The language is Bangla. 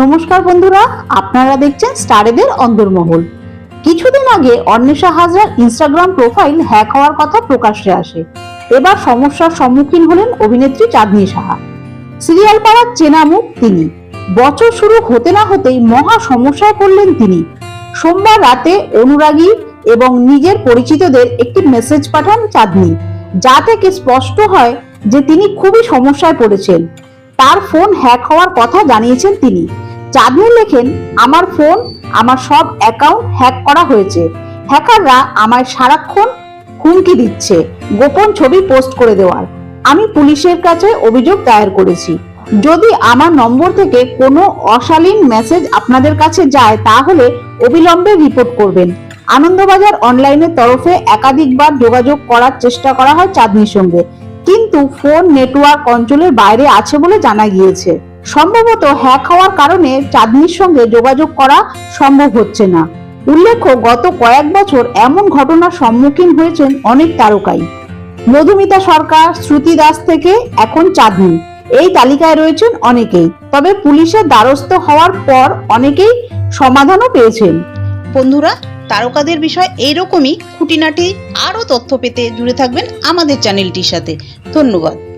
নমস্কার বন্ধুরা, আপনারা দেখছেন স্টারেদের অন্দরমহল কিছুদিন আগে অন্বেষা হাজরার ইনস্টাগ্রাম প্রোফাইল হ্যাক হওয়ার কথা প্রকাশ্যে আসে। এবার সমস্যার সম্মুখীন হলেন অভিনেত্রী চাঁদনী সাহা। সিরিয়াল পাড়ার চেনা মুখ তিনি। বছর শুরু হতে না হতেই মহা সমস্যায় পড়লেন তিনি। সোমবার রাতে অনুরাগী এবং নিজের পরিচিতদের একটি মেসেজ পাঠান চাঁদনি, যা থেকে স্পষ্ট হয় যে তিনি খুবই সমস্যায় পড়েছেন। তার ফোন হ্যাক হওয়ার কথা জানিয়েছেন তিনি। চাঁদনি লেখেন, আমার ফোন, আমার সব অ্যাকাউন্ট হ্যাক করা হয়েছে। হ্যাকাররা আমায় সারাক্ষণ হুমকি দিচ্ছে, গোপন ছবি পোস্ট করে দেওয়ার। আমি পুলিশের কাছে অভিযোগ দায়ের করেছি। যদি আমার নম্বর থেকে কোনো অশালীন মেসেজ আপনাদের কাছে যায়, তাহলে অবিলম্বে রিপোর্ট করবেন। আনন্দবাজার অনলাইনের তরফে একাধিকবার যোগাযোগ করার চেষ্টা করা হয় চাঁদনির সঙ্গে। কিন্তু ফোন নেটওয়ার্ক অঞ্চলের বাইরে আছে বলে জানা গিয়েছে। সম্ভবত হ্যাক হওয়ার কারণে চাঁদনির সঙ্গে যোগাযোগ করা সম্ভব হচ্ছে না। উল্লেখ্য, গত কয়েক বছর এমন ঘটনার সম্মুখীন হয়েছেন অনেক তারকাই। মধুমিতা সরকার, শ্রুতি দাস থেকে এখন চাঁদনি। এই তালিকায় রয়েছেন অনেকেই, তবে পুলিশের দ্বারস্থ হওয়ার পর অনেকেই সমাধানও পেয়েছেন। বন্ধুরা, তারকাদের বিষয় এইরকমই খুঁটিনাটি আরও তথ্য পেতে জুড়ে থাকবেন আমাদের চ্যানেলটির সাথে। ধন্যবাদ।